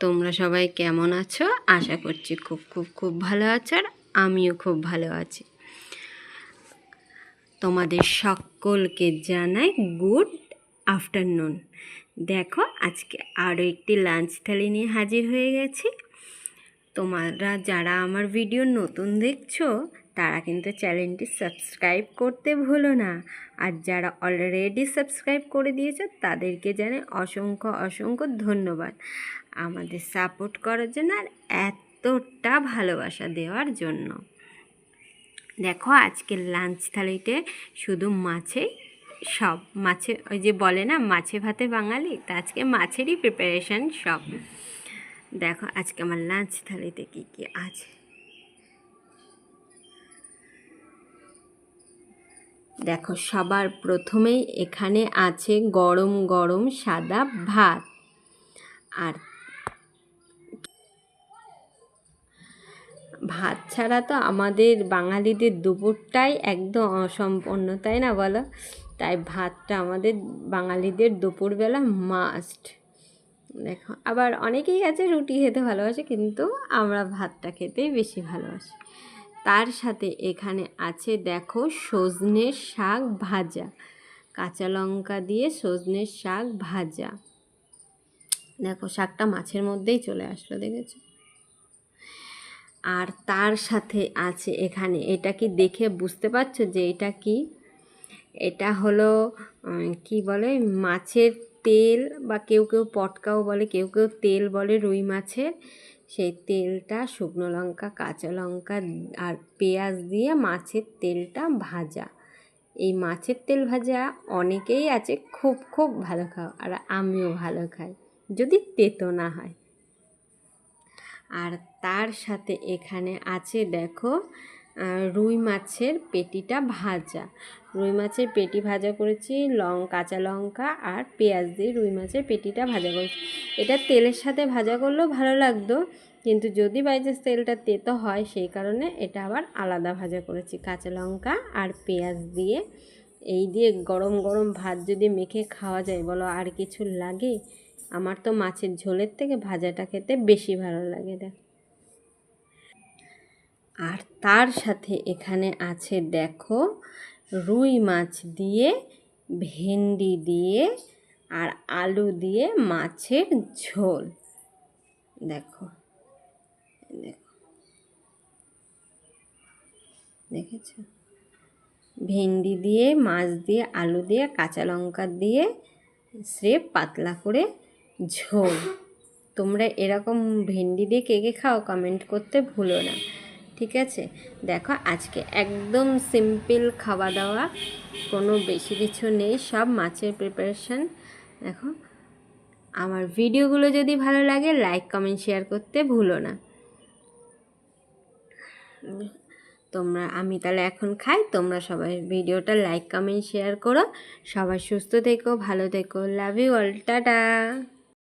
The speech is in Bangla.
তোমরা সবাই কেমন আছো? আশা করছি খুব খুব খুব ভালো আছো আর আমিও খুব ভালো আছি। তোমাদের সকলকে জানাই গুড আফটারনুন। দেখো, আজকে আরও একটি লাঞ্চ থালি নিয়ে হাজির হয়ে গেছি। তোমরা যারা আমার ভিডিও নতুন দেখছ তারা কিন্তু চ্যানেলটি সাবস্ক্রাইব করতে ভুলো না। আর যারা অলরেডি সাবস্ক্রাইব করে দিয়েছে, তাদেরকে জানে অসংখ্য অসংখ্য ধন্যবাদ। আমাদের সাপোর্ট করার জন্য আর এতটা ভালোবাসা দেওয়ার জন্য। দেখো আজকের লাঞ্চ থালিতে শুধু মাছে সব, মাছে, ওই যে বলে না, মাছে ভাতে বাঙালি, তা আজকে মাছেরই প্রিপারেশান সব। দেখো, আজকে আমার লাঞ্চ থালিতে কী কী আছে। দেখো, সবার প্রথমেই এখানে আছে গরম গরম, সাদা ভাত। আর ভাত ছাড়া তো আমাদের বাঙালিদের দুপুরটাই একদম অসম্পন্ন তাই না বলো? তাই ভাতটা আমাদের বাঙালিদের দুপুরবেলা মাস্ট দেখো, আবার অনেকেই আছে রুটি খেতে ভালোবাসে, কিন্তু আমরা ভাতটা খেতেই বেশি ভালোবাসি। তার সাথে এখানে আছে, দেখো, সজনের শাক ভাজা। কাঁচা লঙ্কা দিয়ে সজনের শাক ভাজা। দেখো, শাকটা মাছের মধ্যেই চলে আসলো, দেখেছ? আর তার সাথে আছে এখানে, এটা কি দেখে বুঝতে পারছ যে এটা কি? এটা হলো কি বলে? মাছের তেল বা কেউ কেউ পটকাও বলে, কেউ কেউ তেল বলে রুই মাছের। সেই তেলটা শুকনো লঙ্কা, কাঁচা লঙ্কা আর পেঁয়াজ দিয়ে মাছের তেলটা ভাজা। এই মাছের তেল ভাজা অনেকেই আছে খুব খুব ভালো খাও আর আমিও ভালো খাই, যদি তেতো না হয়। আর তার সাথে এখানে আছে দেখো রুই মাছের পেটিটা ভাজা। রুই মাছের পেটি ভাজা করেছি, লং, কাঁচা লঙ্কা আর পেঁয়াজ দিয়ে রুই মাছের পেটিটা ভাজা করেছি। এটা তেলের সাথে ভাজা করলেও ভালো লাগতো, কিন্তু যদি বাইচান্স তেলটা তেতো হয়, সেই কারণে এটা আবার আলাদা ভাজা করেছি। কাঁচা লঙ্কা আর পেঁয়াজ দিয়ে, এই দিয়ে গরম গরম ভাত যদি মেখে খাওয়া যায়, বলো আর কিছু লাগে? আমার তো মাছের ঝোলের থেকে ভাজাটা খেতে বেশি ভালো লাগে, দেখ। আর তার সাথে এখানে আছে, দেখো, রুই মাছ দিয়ে, ভেন্ডি দিয়ে আর আলু দিয়ে মাছের ঝোল। দেখো দেখো। দেখেছ? ভেন্ডি দিয়ে, মাছ দিয়ে, আলু দিয়ে, কাঁচা লঙ্কা দিয়ে স্রেফ পাতলা করে ঝোল। তোমরা এরকম ভেন্ডি দিয়ে কে কে খাও কমেন্ট করতে ভুলো না। ঠিক আছে? দেখো, আজকে একদম সিম্পল খাওয়া দাওয়া কোনো বেশি কিছু নেই, সব মাছের প্রিপারেশান দেখো, আমার ভিডিওগুলো যদি ভালো লাগে লাইক কমেন্ট শেয়ার করতে ভুলো না। তোমরা, আমি তাহলে এখন খাই, তোমরা সবাই ভিডিওটা লাইক কমেন্ট শেয়ার করো। সবাই সুস্থ থেকো, ভালো থেকো লাভ ইউ অল টাটা।